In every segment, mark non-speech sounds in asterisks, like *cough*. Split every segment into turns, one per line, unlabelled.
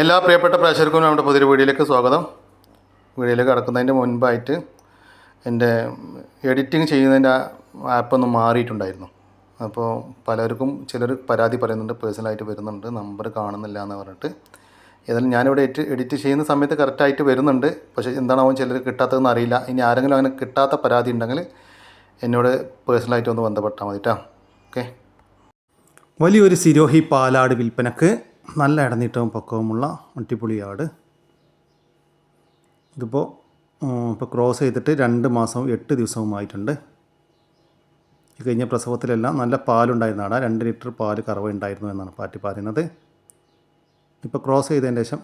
എല്ലാ പ്രിയപ്പെട്ട പ്രേക്ഷകർക്കും നമ്മുടെ പുതിയൊരു വീഡിയോയിലേക്ക് സ്വാഗതം. വീഡിയോയിലേക്ക് കടക്കുന്നതിന്റെ മുൻപായിട്ട് എന്റെ എഡിറ്റിംഗ് ചെയ്യുന്നതിന്റെ ആപ്പ് ഒന്ന് മാറിയിട്ടുണ്ടായിരുന്നു. അപ്പോൾ പലർക്കും ചിലർ പരാതി പറയുന്നുണ്ട് പേഴ്സണലായിട്ട് വരുന്നുണ്ട് നമ്പർ കാണുന്നില്ല എന്ന് പറഞ്ഞിട്ട്. ഏതായാലും ഞാനിവിടെ എഡിറ്റ് എഡിറ്റ് ചെയ്യുന്ന സമയത്ത് കറക്റ്റായിട്ട് വരുന്നുണ്ട്. പക്ഷേ എന്താണാവും ചിലർ കിട്ടാത്തതെന്ന് അറിയില്ല. ഇനി ആരെങ്കിലും അങ്ങനെ കിട്ടാത്ത പരാതി ഉണ്ടെങ്കിൽ എന്നോട് പേഴ്സണലായിട്ട് ഒന്ന് ബന്ധപ്പെട്ടാൽ മതി കേട്ടോ ഓക്കെ. വലിയൊരു സിരോഹി പാലാട് വിൽപ്പനക്ക് നല്ല ഇടനീട്ടവും പക്കവുമുള്ള അടിപൊളി ആട്. ഇതിപ്പോൾ ഇപ്പോൾ ക്രോസ് ചെയ്തിട്ട് രണ്ട് മാസവും എട്ട് ദിവസവുമായിട്ടുണ്ട്. ഈ കഴിഞ്ഞ പ്രസവത്തിലെല്ലാം നല്ല പാലുണ്ടായിരുന്ന ആടാ. രണ്ട് ലിറ്റർ പാൽ കറവ ഉണ്ടായിരുന്നു എന്നാണ് പാറ്റി പറയുന്നത്. ഇപ്പോൾ ക്രോസ് ചെയ്തതിന് ശേഷം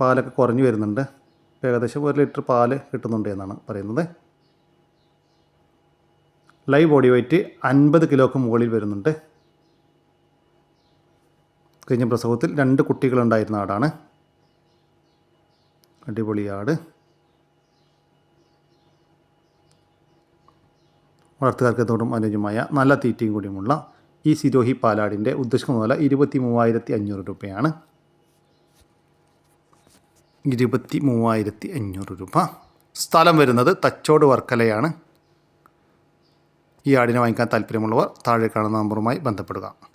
പാലൊക്കെ കുറഞ്ഞു വരുന്നുണ്ട്. ഏകദേശം ഒരു ലിറ്റർ പാൽ കിട്ടുന്നുണ്ട് എന്നാണ് പറയുന്നത്. ലൈവ് ബോഡി വെയ്റ്റ് അൻപത് കിലോക്ക് മുകളിൽ വരുന്നുണ്ട്. കഴിഞ്ഞ പ്രസവത്തിൽ രണ്ട് കുട്ടികളുണ്ടായിരുന്ന ആടാണ്. അടിപൊളി ആട്. എന്തുകൊണ്ടും അനുയോജ്യമായ നല്ല തീറ്റയും കൂടിയുമുള്ള ഈ സിരോഹി പാലാടിന്റെ ഉദ്ദേശിക്കുന്ന വില ഇരുപത്തി മൂവായിരത്തി അഞ്ഞൂറ് രൂപയാണ്. ഇരുപത്തി മൂവായിരത്തി അഞ്ഞൂറ് രൂപ. സ്ഥലം വരുന്നത് തച്ചോട് വർക്കലയാണ്. ഈ ആടിനെ വാങ്ങിക്കാൻ താല്പര്യമുള്ളവർ താഴെ കാണുന്ന നമ്പറുമായി ബന്ധപ്പെടുക.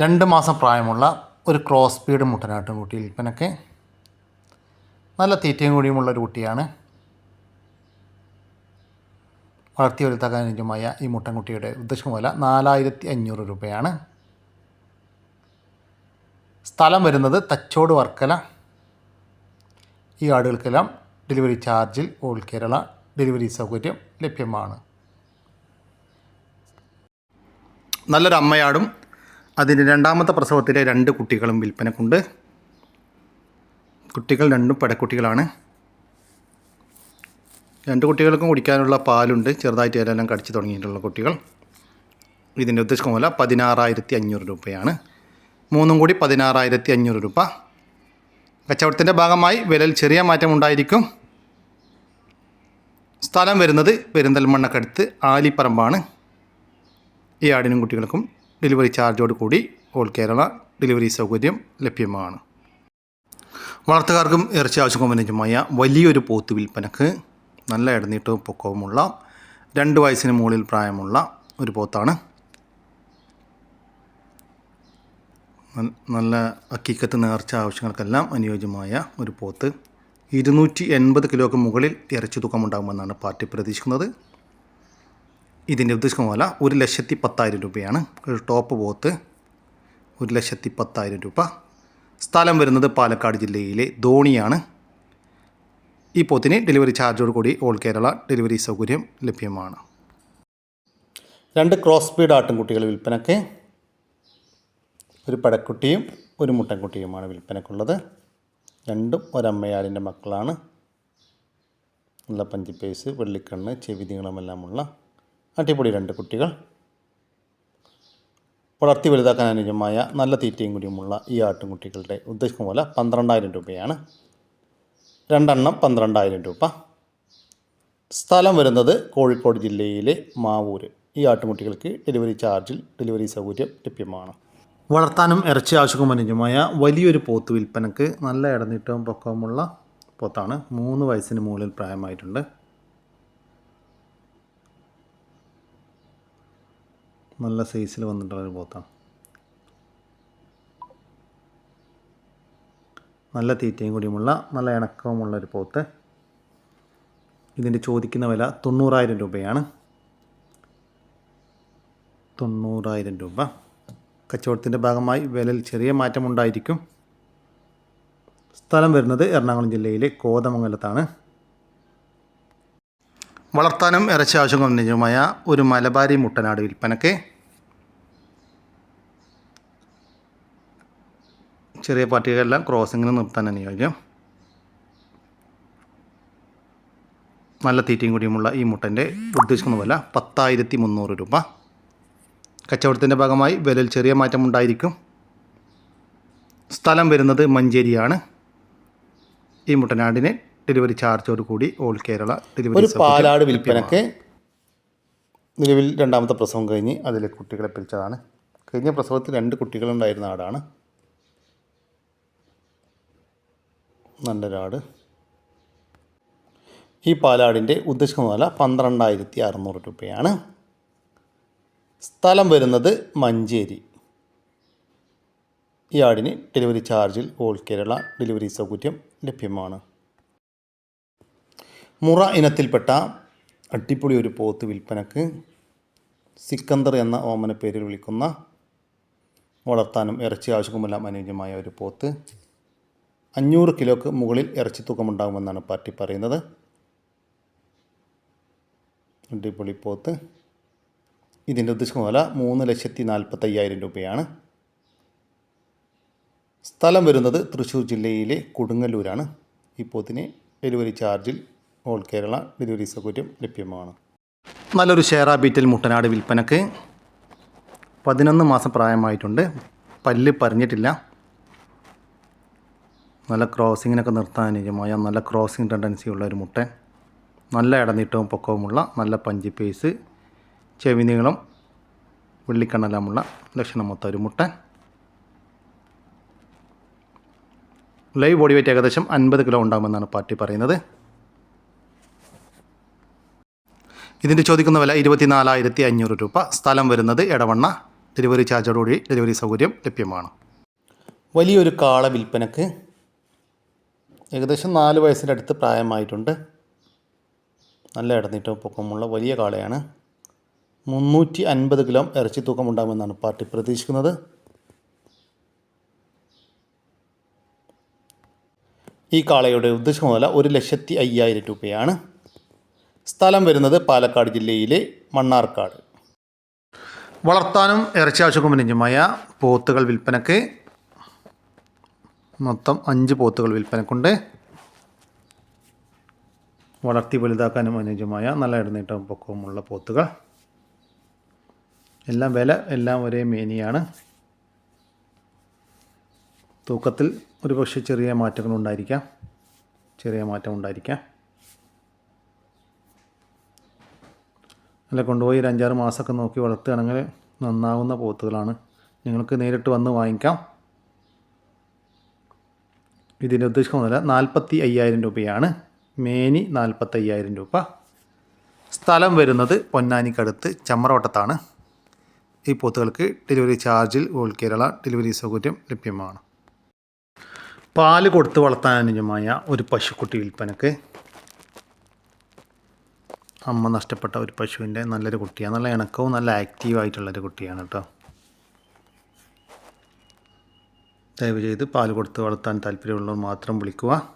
രണ്ട് മാസം പ്രായമുള്ള ഒരു ക്രോസ് സ്പീഡ് മുട്ടനാട്ടും കുട്ടി വിൽപ്പനക്ക് നല്ല തീറ്റയും കൂടിയുമുള്ള ഒരു കുട്ടിയാണ്. വളർത്തി വലുതാക്കാൻ ഈ മുട്ടൻകുട്ടിയുടെ ഉദ്ദേശം വില നാലായിരത്തി അഞ്ഞൂറ് രൂപയാണ്. സ്ഥലം വരുന്നത് തച്ചോട് വർക്കല. ഈ ആടുകൾക്കെല്ലാം ഡെലിവറി ചാർജിൽ ഓൾ കേരള ഡെലിവറി സൗകര്യം ലഭ്യമാണ്. നല്ലൊരു അമ്മയാടും അതിന്റെ രണ്ടാമത്തെ പ്രസവത്തിലെ രണ്ട് കുട്ടികളും വിൽപ്പനക്കുണ്ട്. കുട്ടികൾ രണ്ടും പടക്കുട്ടികളാണ് രണ്ട് കുട്ടികൾക്കും കുടിക്കാനുള്ള പാലുണ്ട്. ചെറുതായിട്ട് ഇതെല്ലാം കടിച്ചു തുടങ്ങിയിട്ടുള്ള കുട്ടികൾ. ഇതിന്റെ ഉദ്ദേശം പോലെ പതിനാറായിരത്തി അഞ്ഞൂറ് രൂപയാണ്. മൂന്നും കൂടി പതിനാറായിരത്തി അഞ്ഞൂറ് രൂപ. കച്ചവടത്തിന്റെ ഭാഗമായി വിലയിൽ ചെറിയ മാറ്റമുണ്ടായിരിക്കും സ്ഥലം വരുന്നത് പെരിന്തൽമണ്ണക്കടുത്ത് ആലിപ്പറമ്പാണ്. ഈ ആടിനും കുട്ടികൾക്കും ഡെലിവറി ചാർജോട് കൂടി ഓൾ കേരള ഡെലിവറി സൗകര്യം ലഭ്യമാണ്. വളർത്തുകാർക്കും ഇറച്ചി ആവശ്യക്കും അനുയോജ്യമായ വലിയൊരു പോത്ത് വിൽപ്പനക്ക് നല്ല ഇടനീട്ടവും പൊക്കവുമുള്ള രണ്ട് വയസ്സിന് മുകളിൽ പ്രായമുള്ള ഒരു പോത്താണ്. നല്ല അക്കീക്കത്ത് നേർച്ച ആവശ്യങ്ങൾക്കെല്ലാം അനുയോജ്യമായ ഒരു പോത്ത്. ഇരുന്നൂറ്റി എൺപത് കിലോക്ക് മുകളിൽ ഇറച്ചി തൂക്കമുണ്ടാകുമെന്നാണ് പാർട്ടി പ്രതീക്ഷിക്കുന്നത്. ഇതിന്റെ ഉദ്ദേശിക്കുന്ന പോലെ ഒരു ലക്ഷത്തി പത്തായിരം രൂപയാണ്. ഒരു ടോപ്പ് പോത്ത് ഒരു ലക്ഷത്തി പത്തായിരം രൂപ. സ്ഥലം വരുന്നത് പാലക്കാട് ജില്ലയിലെ ധോണിയാണ്. ഈ പോത്തിന് ഡെലിവറി ചാർജോട് കൂടി ഓൾ കേരള ഡെലിവറി സൗകര്യം ലഭ്യമാണ്. രണ്ട് ക്രോസ് സ്പീഡ് ആട്ടിൻകുട്ടികൾ വിൽപ്പനക്ക്. ഒരു പടക്കുട്ടിയും ഒരു മുട്ടൻകുട്ടിയുമാണ് വിൽപ്പനക്കുള്ളത്. രണ്ടും ഒരമ്മയാടിന്റെ മക്കളാണ്. നല്ല പഞ്ചിപ്പേസ് വെള്ളിക്കണ്ണ് ചെവി അടിപൊളി രണ്ട് കുട്ടികൾ. വളർത്തി വലുതാക്കാൻ അനുയോജ്യമായ നല്ല തീറ്റയും കൂടിയുമുള്ള ഈ ആട്ടുംകുട്ടികളുടെ ഉദ്ദേശിക്കുന്ന പോലെ പന്ത്രണ്ടായിരം രൂപയാണ്. രണ്ടെണ്ണം പന്ത്രണ്ടായിരം രൂപ. സ്ഥലം വരുന്നത് കോഴിക്കോട് ജില്ലയിലെ മാവൂര്. ഈ ആട്ടുംകുട്ടികൾക്ക് ഡെലിവറി ചാർജിൽ ഡെലിവറി സൗകര്യം ലഭ്യമാണ്. വളർത്താനും ഇറച്ചി ആവശ്യവും അനുജമായ വലിയൊരു പോത്ത് വിൽപ്പനക്ക് നല്ല ഇടനീട്ടവും പൊക്കവുമുള്ള പോത്താണ്. മൂന്ന് വയസ്സിന് മുകളിൽ പ്രായമായിട്ടുണ്ട്. നല്ല സൈസിൽ വന്നിട്ടുള്ളൊരു പോത്താണ്. നല്ല തീറ്റയും കൂടിയുമുള്ള നല്ല ഇണക്കവുമുള്ള ഒരു പോത്ത്. ഇതിന്റെ ചോദിക്കുന്ന വില തൊണ്ണൂറായിരം രൂപയാണ്. തൊണ്ണൂറായിരം രൂപ. കച്ചവടത്തിന്റെ ഭാഗമായി വിലയിൽ ചെറിയ മാറ്റമുണ്ടായിരിക്കും. സ്ഥലം വരുന്നത് എറണാകുളം ജില്ലയിലെ കോതമംഗലത്താണ്. വളർത്താനും ഇറച്ചി ആവശ്യം നിജമായ ഒരു മലബാരി മുട്ടനാട് വിൽപ്പനക്ക് ചെറിയ പാർട്ടികളെല്ലാം ക്രോസിങ്ങിന് നിർത്താൻ അനുയോജ്യം നല്ല തീറ്റയും കൂടിയുമുള്ള ഈ മുട്ടന്റെ ഉദ്ദേശിക്കുന്ന വില പത്തായിരത്തി മുന്നൂറ് രൂപ. കച്ചവടത്തിന്റെ ഭാഗമായി വിലയിൽ ചെറിയ മാറ്റമുണ്ടായിരിക്കും സ്ഥലം വരുന്നത് മഞ്ചേരിയാണ്. ഈ മുട്ടനാടിന് ഡെലിവറി ചാർജോട് കൂടി ഓൾ കേരള ഡെലിവറി പാലാട് വിൽപ്പനക്ക് നിലവിൽ രണ്ടാമത്തെ പ്രസവം കഴിഞ്ഞ് അതിലെ കുട്ടികളെ പിരിച്ചതാണ്. കഴിഞ്ഞ പ്രസവത്തിൽ രണ്ട് കുട്ടികളുണ്ടായിരുന്ന ആടാണ്. നല്ലൊരാട്. ഈ പാലാടിന്റെ ഉദ്ദേശിക്കുന്ന വില പന്ത്രണ്ടായിരത്തി അറുന്നൂറ് രൂപയാണ്. സ്ഥലം വരുന്നത് മഞ്ചേരി. ഈ ആടിന് ഡെലിവറി ചാർജിൽ ഓൾ കേരള ഡെലിവറി സൗകര്യം ലഭ്യമാണ്. മുറ ഇനത്തിൽപ്പെട്ട അടിപൊളി ഒരു പോത്ത് വിൽപ്പനക്ക് സിക്കന്ദർ എന്ന ഓമന പേരിൽ വിളിക്കുന്ന വളർത്താനും ഇറച്ചി ആവശ്യവുമെല്ലാം അനുയോജ്യമായ ഒരു പോത്ത്. അഞ്ഞൂറ് കിലോക്ക് മുകളിൽ ഇറച്ചി തൂക്കമുണ്ടാകുമെന്നാണ് പാർട്ടി പറയുന്നത്. അടിപൊളി പോത്ത്. ഇതിന്റെ ഉദ്ദേശിക്കുന്ന വില മൂന്ന് ലക്ഷത്തി നാൽപ്പത്തയ്യായിരം രൂപയാണ്. സ്ഥലം വരുന്നത് തൃശ്ശൂർ ജില്ലയിലെ കൊടുങ്ങല്ലൂരാണ്. ഈ പോത്തിന് ഡെലിവറി ചാർജിൽ ഓൾ കേരള ഡെലിവറി സൗകര്യം ലഭ്യമാണ്. നല്ലൊരു ഷെയർ ബീറ്റൽ മുട്ടനാട് വിൽപ്പനക്ക്. പതിനൊന്ന് മാസം പ്രായമായിട്ടുണ്ട്. പല്ല് പറഞ്ഞിട്ടില്ല. നല്ല ക്രോസിങ്ങിനൊക്കെ നിർത്താൻ അനുയോജ്യമായ നല്ല ക്രോസിങ് ടെൻഡൻസി ഉള്ള ഒരു മുട്ടൻ നല്ല ഇടനീട്ടവും പൊക്കവുമുള്ള നല്ല പഞ്ചി പേസ് ചെവി നീളം വെള്ളിക്കണ്ണെല്ലാമുള്ള ലക്ഷണമൊത്ത ഒരു മുട്ടൻ. ലൈവ് ബോഡി വെയിറ്റ് ഏകദേശം അൻപത് കിലോ ഉണ്ടാകുമെന്നാണ് പാർട്ടി പറയുന്നത്. ഇതിന്റെ ചോദിക്കുന്ന വില ഇരുപത്തിനാലായിരത്തി അഞ്ഞൂറ് രൂപ. സ്ഥലം വരുന്നത് ഇടവണ്ണ ഡെലിവറി ചാർജോടുകൂടി ഡെലിവറി സൗകര്യം ലഭ്യമാണ്. വലിയൊരു കാള വിൽപ്പനക്ക് ഏകദേശം നാല് വയസ്സിന്റെ അടുത്ത് പ്രായമായിട്ടുണ്ട്. നല്ല ഇടനീറ്റവും പൊക്കമുള്ള വലിയ കാളയാണ്. മുന്നൂറ്റി അൻപത് കിലോ ഇറച്ചി തൂക്കം ഉണ്ടാകുമെന്നാണ് പാർട്ടി പ്രതീക്ഷിക്കുന്നത്. ഈ കാളയുടെ ഉദ്ദേശം മുതല ഒരു ലക്ഷത്തി അയ്യായിരം രൂപയാണ്. സ്ഥലം വരുന്നത് പാലക്കാട് ജില്ലയിലെ മണ്ണാർക്കാട്. വളർത്താനും ഇറച്ചി ആവശ്യക്കും പോത്തുകൾ വിൽപ്പനക്ക് മൊത്തം അഞ്ച് പോത്തുകൾ വിൽപ്പനക്കുണ്ട്. വളർത്തി വലുതാക്കാനും അനുയോജ്യമായ നല്ല ഇടനീട്ടവും പൊക്കവുമുള്ള പോത്തുകൾ. എല്ലാം വില എല്ലാം ഒരേ മേനിയാണ്. തൂക്കത്തിൽ ഒരു പക്ഷേ ചെറിയ മാറ്റങ്ങൾ ഉണ്ടായിരിക്കാം. ചെറിയ മാറ്റം ഉണ്ടായിരിക്കാം. അല്ല കൊണ്ടുപോയി ഒരു അഞ്ചാറ് മാസമൊക്കെ നോക്കി വളർത്തുകയാണെങ്കിൽ നന്നാവുന്ന പോത്തുകളാണ്. നിങ്ങൾക്ക് നേരിട്ട് വന്ന് വാങ്ങിക്കാം. ഇതിന്റെ ഉദ്ദേശിക്കുന്ന നാൽപ്പത്തി അയ്യായിരം രൂപയാണ്. മേനി നാൽപ്പത്തി അയ്യായിരം രൂപ. സ്ഥലം വരുന്നത് പൊന്നാനിക്കടുത്ത് ചമ്മറവട്ടത്താണ് ഈ പോത്തുകൾക്ക് ഡെലിവറി ചാർജിൽ ഓൾ കേരള ഡെലിവറി സൗകര്യം ലഭ്യമാണ്. പാൽ കൊടുത്ത് വളർത്താൻ അനുജമായ ഒരു പശുക്കുട്ടി വിൽപ്പനക്ക് അമ്മ നഷ്ടപ്പെട്ട ഒരു പശുവിന്റെ നല്ലൊരു കുട്ടിയാണ്. നല്ല ഇണക്കവും നല്ല ആക്റ്റീവായിട്ടുള്ളൊരു കുട്ടിയാണ് കേട്ടോ. ദയവ് ചെയ്ത് പാൽ കൊടുത്ത് വളർത്താൻ താല്പര്യമുള്ളവർ മാത്രം വിളിക്കുക.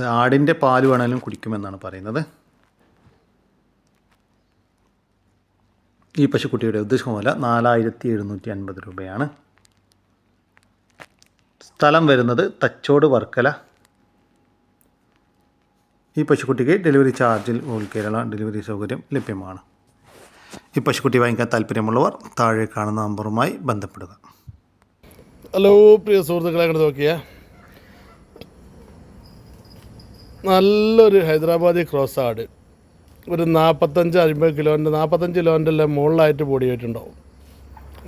ആടിന്റെ പാൽ വേണമെങ്കിലും കുടിക്കുമെന്നാണ് പറയുന്നത്. ഈ പശുക്കുട്ടിയുടെ ഉദ്ദേശം വില നാലായിരത്തി എഴുന്നൂറ്റി അൻപത് രൂപയാണ്. സ്ഥലം വരുന്നത് തച്ചോട് വർക്കല. ഈ പശുക്കുട്ടിക്ക് ഡെലിവറി ചാർജിൽ ഓൾ കേരള ഡെലിവറി സൗകര്യം ലഭ്യമാണ്. ഈ പശുക്കുട്ടി വാങ്ങിക്കാൻ താല്പര്യമുള്ളവർ താഴെ കാണുന്ന നമ്പറുമായി ബന്ധപ്പെടുക.
ഹലോ പ്രിയ സുഹൃത്തുക്കളെ അങ്ങോട്ട് നോക്കിയ. നല്ലൊരു ഹൈദരാബാദി ക്രോസ് ആട്. ഒരു നാൽപ്പത്തഞ്ച് അമ്പത് കിലോന്റെ നാൽപ്പത്തഞ്ച് കിലോന്റെ എല്ലാം മുകളിലായിട്ട് പൊടി പോയിട്ടുണ്ടാവും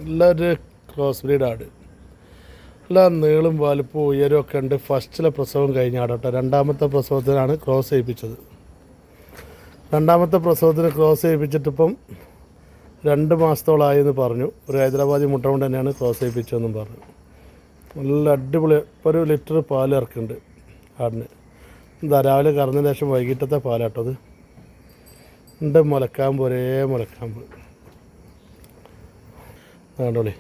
നല്ലൊരു ക്രോസ് ബ്രീഡ് ആട്. എല്ലാ നീളും വലുപ്പവും ഒക്കെ ഉണ്ട്. ഫസ്റ്റിലെ പ്രസവം കഴിഞ്ഞ ആടട്ടോ രണ്ടാമത്തെ പ്രസവത്തിനാണ് ക്രോസ് ചെയ്യിപ്പിച്ചത്. രണ്ടാമത്തെ പ്രസവത്തിന് ക്രോസ് ചെയ്യിപ്പിച്ചിട്ടിപ്പം രണ്ട് മാസത്തോളമായി എന്ന് പറഞ്ഞു. ഒരു ഹൈദരാബാദി മുട്ട കൊണ്ട് തന്നെയാണ് ക്രോസ് ചെയ്യിപ്പിച്ചതെന്നും പറഞ്ഞു. നല്ല അടിപൊളി ഇപ്പോൾ ഒരു ലിറ്റർ പാൽ ഇറക്കുന്നുണ്ട് ആടിന്. എന്താ രാവിലെ കറന്നതിന് ശേഷം വൈകിട്ടത്തെ പാലാട്ടത് ഉണ്ട് മുലക്കാമ്പ് ഒരേ മുലക്കാമ്പ്. വേണ്ടോളി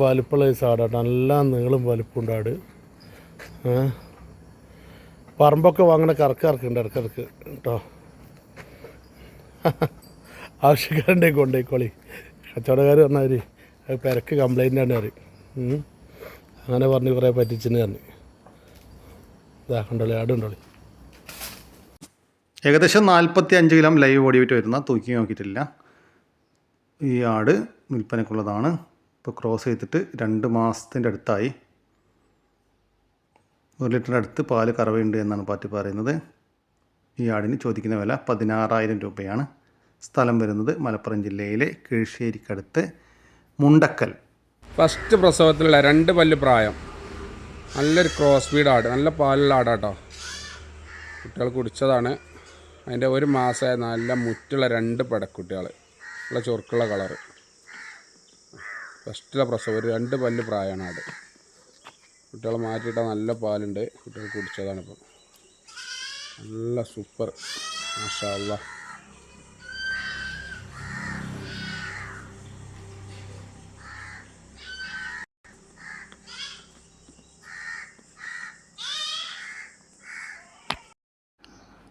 വലുപ്പുള്ള ഈ സാടാട്ടോ നല്ല നീളും വലുപ്പമുണ്ട് ആട്. പറമ്പൊക്കെ വാങ്ങണ കറക്ക് ഇറക്കുന്നുണ്ട് ഇടക്കിടക്ക് കേട്ടോ. *laughs* ആവശ്യക്കാരുണ്ടെ കൊണ്ടേക്കോളി കച്ചവടക്കാർ പറഞ്ഞാൽ അത് പെരക്ക് കംപ്ലൈന്റ് ആണ് ഉം. അങ്ങനെ പറഞ്ഞ് കുറേ പറ്റിച്ചെന്ന് പറഞ്ഞു. ഇതാ കണ്ടോളി ആടുണ്ടോളി
ഏകദേശം നാൽപ്പത്തി അഞ്ച് കിലോ ലൈവ് വെയിറ്റ് വരുന്ന തൂക്കി നോക്കിയിട്ടില്ല. ഈ ആട് വിൽപ്പനക്കുള്ളതാണ് ഇപ്പോൾ ക്രോസ് ചെയ്തിട്ട് രണ്ട് മാസത്തിന്റെ അടുത്തായി. ഒരു ലിറ്ററിന്റെ അടുത്ത് പാൽ കറവയുണ്ട് എന്നാണ് പാറ്റി പറയുന്നത്. ഈ ആടിന് ചോദിക്കുന്ന വില പതിനാറായിരം രൂപയാണ്. സ്ഥലം വരുന്നത് മലപ്പുറം ജില്ലയിലെ കീഴ്ശ്ശേരിക്കടുത്ത് മുണ്ടക്കൽ.
ഫസ്റ്റ് പ്രസവത്തിലുള്ള രണ്ട് പല്ല് പ്രായം. നല്ലൊരു ക്രോസ് ബീഡ് ആട് നല്ല പാലുള്ള ആടാട്ടോ. കുട്ടികൾ കുടിച്ചതാണ്. അതിന്റെ ഒരു മാസമായ നല്ല മുറ്റുള്ള രണ്ട് പെടക്കുട്ടികൾ നല്ല ചൊറുക്കുള്ള കളറ്. ഫസ്റ്റിലെ പ്രസവം ഒരു രണ്ട് പല്ല് പ്രായമാണ് ആട്. കുട്ടികൾ മാറ്റിയിട്ട നല്ല പാലുണ്ട്. കുട്ടികൾ കുടിച്ചതാണ് ഇപ്പം നല്ല സൂപ്പർ. മാഷാ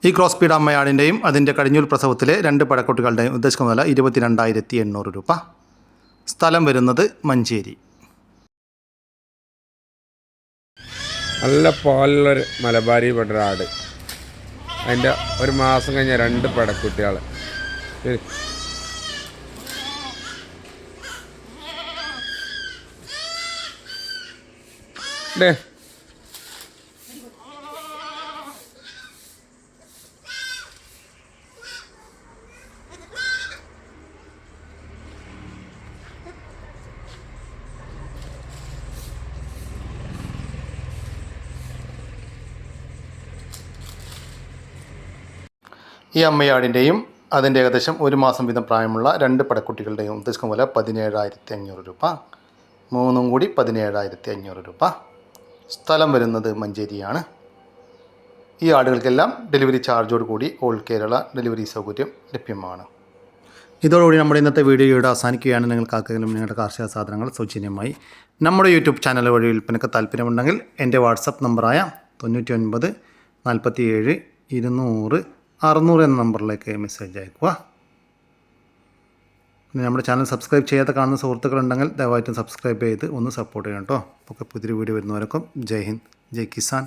ഈ ക്രോസ് സ്പീഡ് അമ്മയാടിന്റെയും അതിന്റെ കഴിഞ്ഞൂൽ പ്രസവത്തിലെ രണ്ട് പടക്കുട്ടികളുടെയും ഉദ്ദേശിക്കുന്ന വില ഇരുപത്തിരണ്ടായിരത്തി എണ്ണൂറ് രൂപ. സ്ഥലം വരുന്നത് മഞ്ചേരി.
നല്ല പാലുള്ളൊരു മലബാരി പെട്ട ആട് അതിന്റെ ഒരു മാസം കഴിഞ്ഞ രണ്ട് പടക്കുട്ടികൾ. ഡേ
ഈ അമ്മയാടിന്റെയും അതിന്റെ ഏകദേശം ഒരു മാസം വീതം പ്രായമുള്ള രണ്ട് പടക്കുട്ടികളുടെയും ഉദ്ദേശിക്കുന്ന പോലെ പതിനേഴായിരത്തി അഞ്ഞൂറ് രൂപ. മൂന്നും കൂടി പതിനേഴായിരത്തി അഞ്ഞൂറ് രൂപ. സ്ഥലം വരുന്നത് മഞ്ചേരിയാണ്. ഈ ആടുകൾക്കെല്ലാം ഡെലിവറി ചാർജോട് കൂടി ഓൾ കേരള ഡെലിവറി സൗകര്യം ലഭ്യമാണ്. ഇതോടുകൂടി നമ്മുടെ ഇന്നത്തെ വീഡിയോ ഇവിടെ അവസാനിക്കുകയാണ്. നിങ്ങൾക്ക് ആർക്കെങ്കിലും നിങ്ങളുടെ കാർഷിക സാധനങ്ങൾ സൗജന്യമായി നമ്മുടെ യൂട്യൂബ് ചാനൽ വഴി വിൽപ്പനയ്ക്ക് താല്പര്യമുണ്ടെങ്കിൽ എന്റെ വാട്സപ്പ് നമ്പറായ തൊണ്ണൂറ്റി ഒൻപത് നാൽപ്പത്തി ഏഴ് ഇരുന്നൂറ് അറുന്നൂറ് എന്ന നമ്പറിലേക്ക് മെസ്സേജ് അയക്കുക. പിന്നെ നമ്മുടെ ചാനൽ സബ്സ്ക്രൈബ് ചെയ്യാത്ത കാണുന്ന സുഹൃത്തുക്കളുണ്ടെങ്കിൽ ദയവായിട്ടും സബ്സ്ക്രൈബ് ചെയ്ത് ഒന്ന് സപ്പോർട്ട് ചെയ്യണം കേട്ടോ അപ്പോൾ പുതിയൊരു വീഡിയോ വരുന്നവരൊക്കെ ജയ് ഹിന്ദ് ജയ് കിസാൻ.